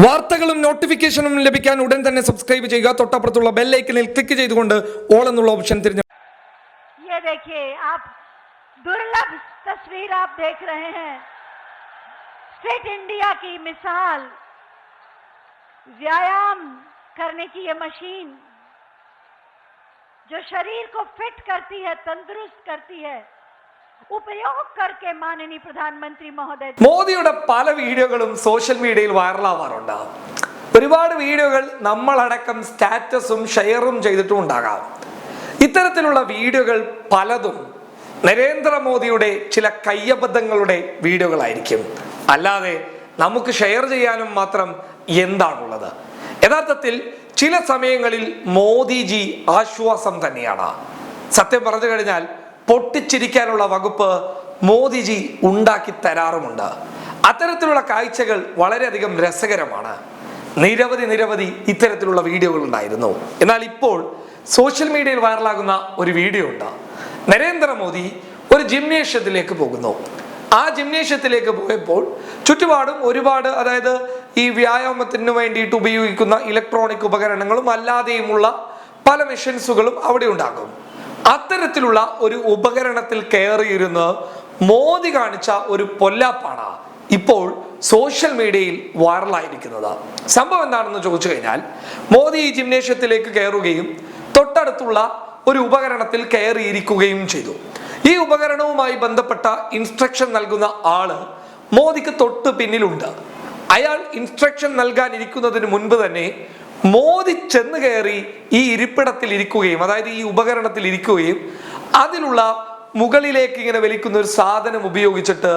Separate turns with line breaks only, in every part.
വാർത്തകളും നോട്ടിഫിക്കേഷനും ലഭിക്കാൻ ഉടൻ തന്നെ സബ്സ്ക്രൈബ് ചെയ്യുക തൊട്ടപ്പുറത്തുള്ള ബെല്ലൈക്കനിൽ ക്ലിക്ക് ചെയ്തുകൊണ്ട് ഓൾ എന്നുള്ള ഓപ്ഷൻ തിരഞ്ഞെടുക്കുക
ये देखिए आप दुर्लभ तस्वीर आप देख रहे हैं फिट इंडिया की मिसाल व्यायाम करने की ये मशीन जो शरीर को फिट करती है तंदुरुस्त करती है
മോദിയുടെ പല വീഡിയോകളും സോഷ്യൽ മീഡിയയിൽ വൈറലാവാറുണ്ട്. ഒരുപാട് വീഡിയോകൾ നമ്മളടക്കം സ്റ്റാറ്റസും ഷെയറും ചെയ്തിട്ടും ഉണ്ടാകാം. ഇത്തരത്തിലുള്ള വീഡിയോകൾ പലതും നരേന്ദ്രമോദിയുടെ ചില കയ്യബദ്ധങ്ങളുടെ വീഡിയോകളായിരിക്കും. അല്ലാതെ നമുക്ക് ഷെയർ ചെയ്യാനും മാത്രം എന്താണുള്ളത്? യഥാർത്ഥത്തിൽ ചില സമയങ്ങളിൽ മോദിജി ആശ്വാസം തന്നെയാണ്. സത്യം പറഞ്ഞു കഴിഞ്ഞാൽ പൊട്ടിച്ചിരിക്കാനുള്ള വകുപ്പ് മോദിജി ഉണ്ടാക്കി തരാറുമുണ്ട്. അത്തരത്തിലുള്ള കാഴ്ചകൾ വളരെയധികം രസകരമാണ്. നിരവധി നിരവധി ഇത്തരത്തിലുള്ള വീഡിയോകൾ ഉണ്ടായിരുന്നു. എന്നാൽ ഇപ്പോൾ സോഷ്യൽ മീഡിയയിൽ വൈറലാകുന്ന ഒരു വീഡിയോ ഉണ്ട്. നരേന്ദ്രമോദി ഒരു ജിംനേഷ്യത്തിലേക്ക് പോകുന്നു. ആ ജിംനേഷ്യത്തിലേക്ക് പോയപ്പോൾ ചുറ്റുപാടും ഒരുപാട് അതായത് ഈ വ്യായാമത്തിന് വേണ്ടിയിട്ട് ഉപയോഗിക്കുന്ന ഇലക്ട്രോണിക് ഉപകരണങ്ങളും അല്ലാതെയുമുള്ള പല മെഷീൻസുകളും അവിടെ ഉണ്ടാകും. അത്തരത്തിലുള്ള ഒരു ഉപകരണത്തിൽ കയറിയിരുന്ന് മോദി കാണിച്ച ഒരു പൊല്ലാപ്പാണ് ഇപ്പോൾ സോഷ്യൽ മീഡിയയിൽ വൈറലായിരിക്കുന്നത്. സംഭവം എന്താണെന്ന് ചോദിച്ചു കഴിഞ്ഞാൽ മോദി ഈ ജിംനേഷ്യത്തിലേക്ക് കയറുകയും തൊട്ടടുത്തുള്ള ഒരു ഉപകരണത്തിൽ കയറിയിരിക്കുകയും ചെയ്തു. ഈ ഉപകരണവുമായി ബന്ധപ്പെട്ട ഇൻസ്ട്രക്ഷൻ നൽകുന്ന ആൾ മോദിക്ക് തൊട്ട് പിന്നിലുണ്ട്. അയാൾ ഇൻസ്ട്രക്ഷൻ നൽകാനിരിക്കുന്നതിന് മുൻപ് തന്നെ മോദി ചെന്ന് കയറി ഈ ഇരിപ്പിടത്തിൽ ഇരിക്കുകയും അതായത് ഈ ഉപകരണത്തിൽ ഇരിക്കുകയും അതിലുള്ള മുകളിലേക്ക് ഇങ്ങനെ വലിക്കുന്ന ഒരു സാധനം ഉപയോഗിച്ചിട്ട്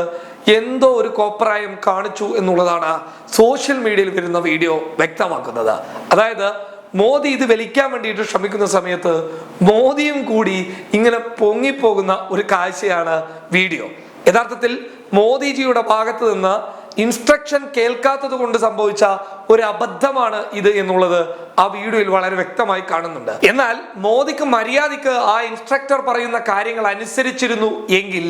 എന്തോ ഒരു കോപ്രായം കാണിച്ചു എന്നുള്ളതാണ് സോഷ്യൽ മീഡിയയിൽ വരുന്ന വീഡിയോ വ്യക്തമാക്കുന്നത്. അതായത് മോദി ഇത് വലിക്കാൻ വേണ്ടിയിട്ട് ശ്രമിക്കുന്ന സമയത്ത് മോദിയും കൂടി ഇങ്ങനെ പൊങ്ങിപ്പോകുന്ന ഒരു കാഴ്ചയാണ് വീഡിയോ. യഥാർത്ഥത്തിൽ മോദിജിയുടെ ഭാഗത്ത് നിന്ന് ഇൻസ്ട്രക്ഷൻ കേൾക്കാത്തത് കൊണ്ട് സംഭവിച്ച ഒരു അബദ്ധമാണ് ഇത് എന്നുള്ളത് ആ വീഡിയോയിൽ വളരെ വ്യക്തമായി കാണുന്നുണ്ട്. എന്നാൽ മോദിക്ക് മര്യാദയ്ക്ക് ആ ഇൻസ്ട്രക്ടർ പറയുന്ന കാര്യങ്ങൾ അനുസരിച്ചിരുന്നു എങ്കിൽ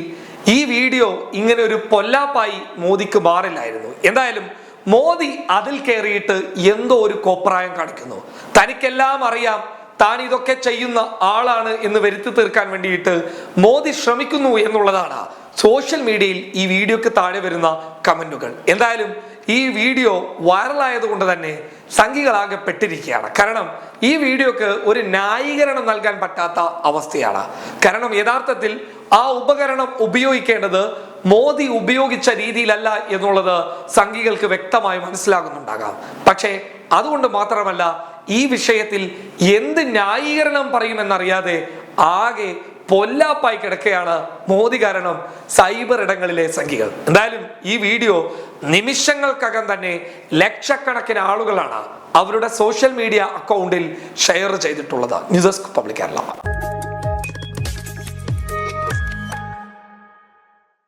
ഈ വീഡിയോ ഇങ്ങനെ ഒരു പൊല്ലാപ്പായി മോദിക്ക് മാറില്ലായിരുന്നു. എന്തായാലും മോദി അതിൽ കയറിയിട്ട് എന്തോ ഒരു കോപ്രായം കാണിക്കുന്നു. തനിക്കെല്ലാം അറിയാം താൻ ഇതൊക്കെ ചെയ്യുന്ന ആളാണ് എന്ന് വരുത്തി തീർക്കാൻ വേണ്ടിയിട്ട് മോദി ശ്രമിക്കുന്നു എന്നുള്ളതാണ് സോഷ്യൽ മീഡിയയിൽ ഈ വീഡിയോക്ക് താഴെ വരുന്ന കമന്റുകൾ എന്തായാലും ഈ വീഡിയോ വൈറലായത് കൊണ്ട് തന്നെ സംഘികളാകെ പെട്ടിരിക്കുകയാണ് കാരണം ഈ വീഡിയോക്ക് ഒരു ന്യായീകരണം നൽകാൻ പറ്റാത്ത അവസ്ഥയാണ്. കാരണം യഥാർത്ഥത്തിൽ ആ ഉപകരണം ഉപയോഗിക്കേണ്ടത് മോദി ഉപയോഗിച്ച രീതിയിലല്ല എന്നുള്ളത് സംഘികൾക്ക് വ്യക്തമായി മനസ്സിലാകുന്നുണ്ടാകാം. പക്ഷേ അതുകൊണ്ട് മാത്രമല്ല ഈ വിഷയത്തിൽ എന്ത് ന്യായീകരണം പറയുമെന്നറിയാതെ ആകെ പൊല്ലാപ്പായി കിടക്കുകയാണ് മോദി കാരണം സൈബർ ഇടങ്ങളിലെ സംഖ്യകൾ. എന്തായാലും ഈ വീഡിയോ നിമിഷങ്ങൾക്കകം തന്നെ ലക്ഷക്കണക്കിന് ആളുകളാണ് അവരുടെ സോഷ്യൽ മീഡിയ അക്കൗണ്ടിൽ ഷെയർ ചെയ്തിട്ടുള്ളത്. News desk public Kerala.